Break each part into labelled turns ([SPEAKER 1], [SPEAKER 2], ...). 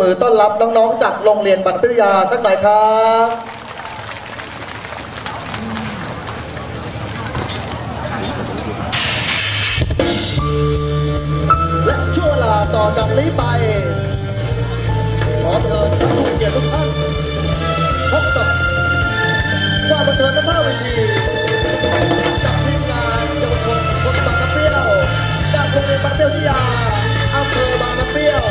[SPEAKER 1] มือต้อนรับน้องๆ จากโรงเรียนบรรพิทยาสักหน่อยครับ และช่วงเวลาต่อจากนี้ไป ขอเชิญท่านผู้เกียรติทุกท่านพบกับความบันเทิงหน้าเวทีจากทีมงานเยาวชนคนบางน้ำเปี้ยวจากโรงเรียนบางน้ำเปรี้ยววิทยาอำเภอบางน้ำเปี้ยว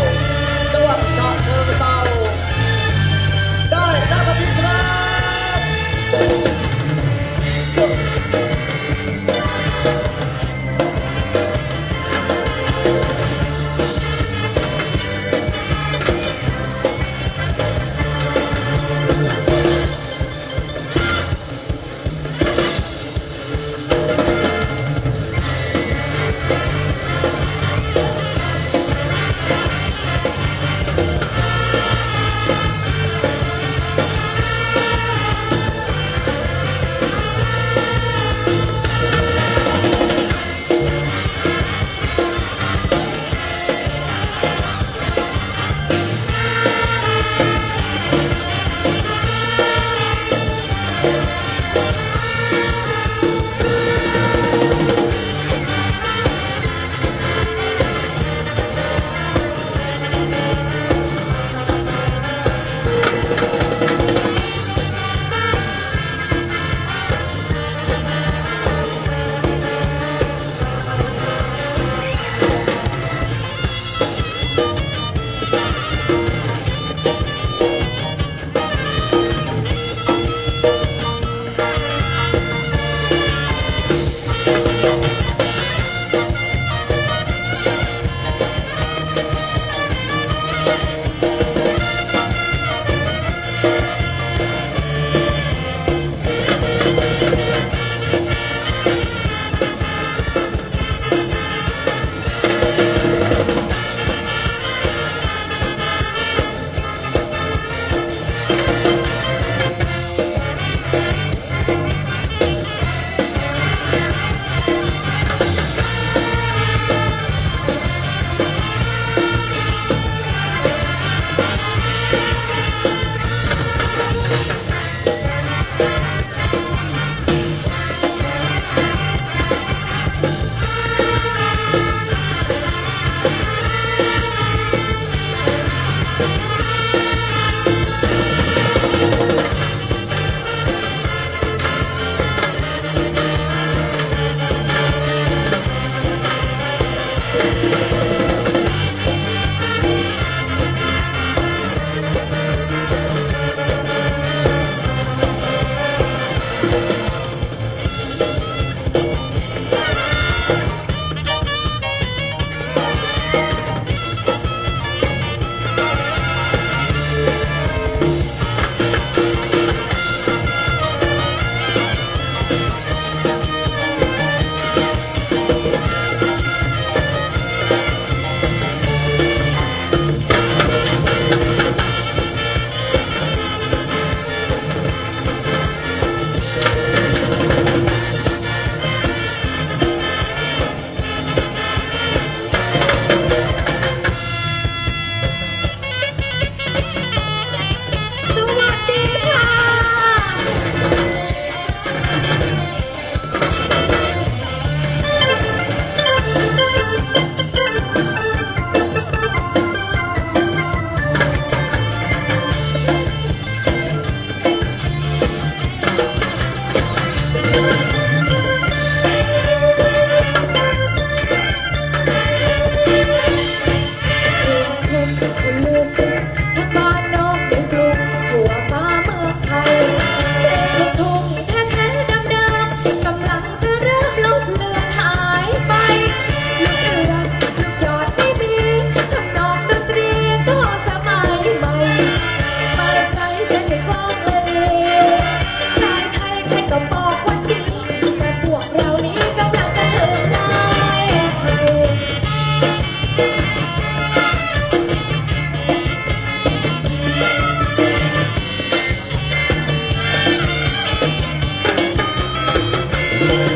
[SPEAKER 2] Thank you.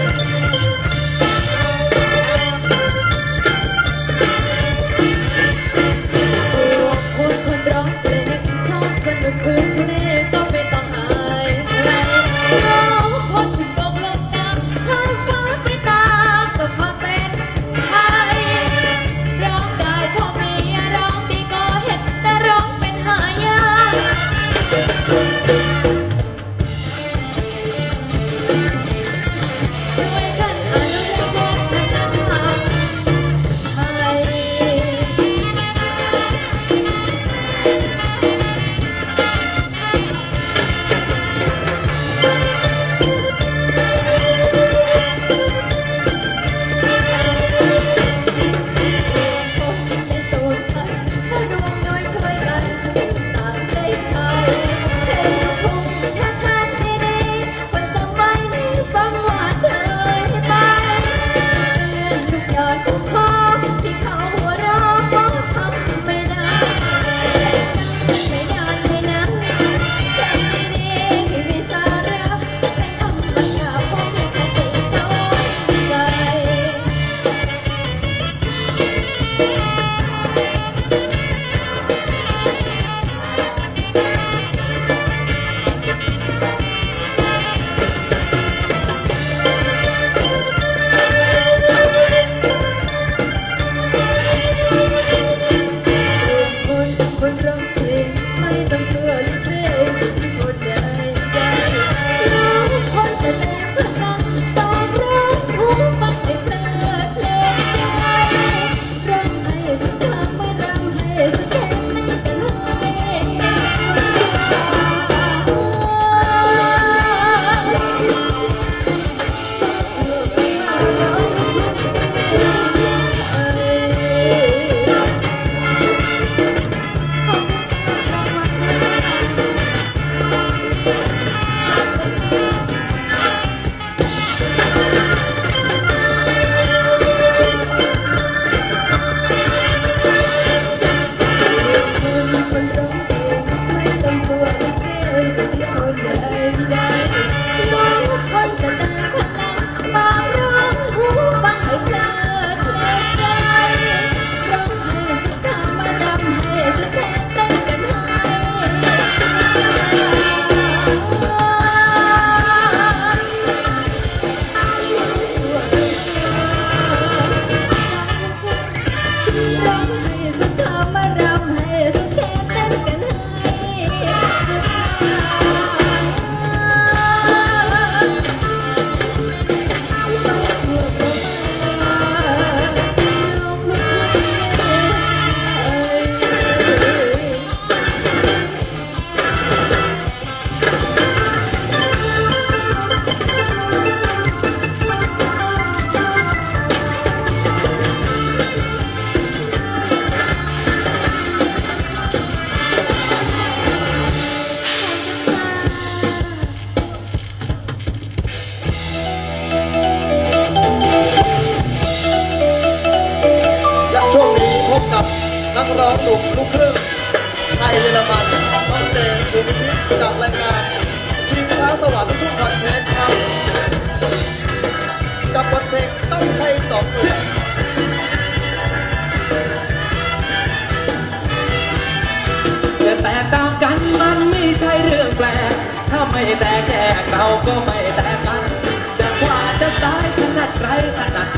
[SPEAKER 2] Hare Krishna.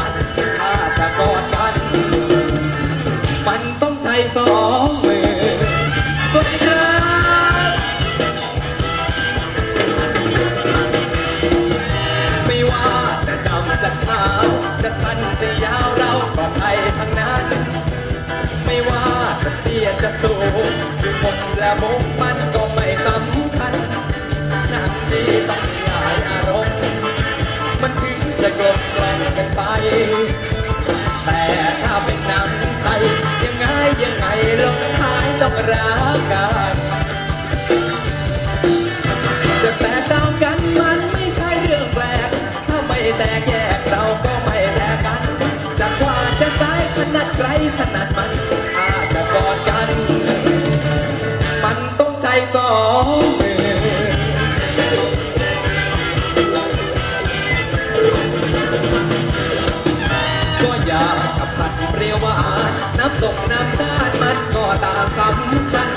[SPEAKER 2] ำคั
[SPEAKER 3] ญ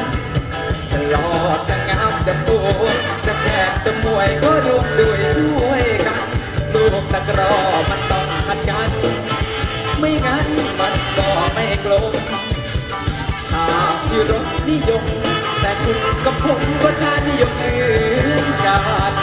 [SPEAKER 3] จะหล่อจะงามจะสวยจะแขกจะมวยก็ร่วมด้วยช่วยกันลูกตะกรอมันต้องทัดกัน ไม่งั้นมันก็ไม่กลมหากมีรสนิยม แต่คุณกับผมก็ชานิยมเหมือนกัน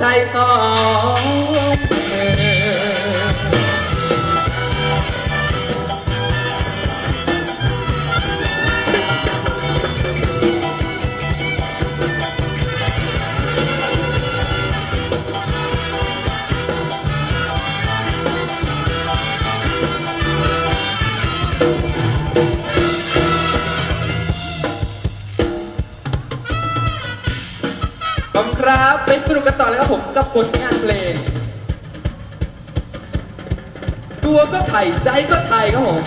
[SPEAKER 3] ใจสอง สนุกกันต่อเลยครับผมกับผลงานเพลงตัวก็ไทยใจก็ไทยครับผม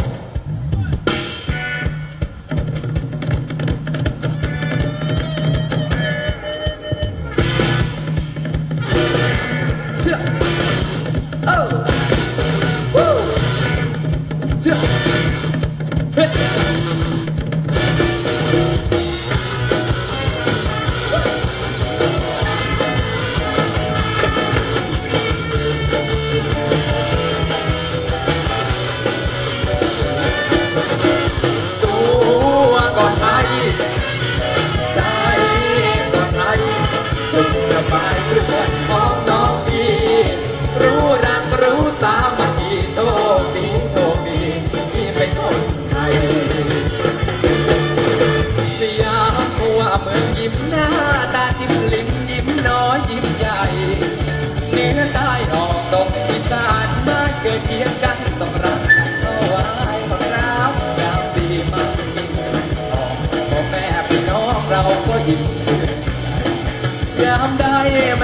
[SPEAKER 3] I am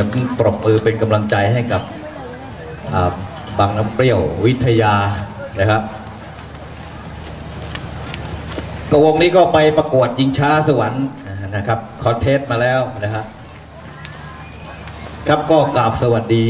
[SPEAKER 3] ยงปรบมือเป็นกำลังใจให้
[SPEAKER 4] กับบางน้ำเปรี้ยววิทยานะครับก็วงนี้ก็ไปประกวดยิงช้าสวรรค์นะครับคอนเทสต์มาแล้วนะฮะครับก็กราบสวัสดี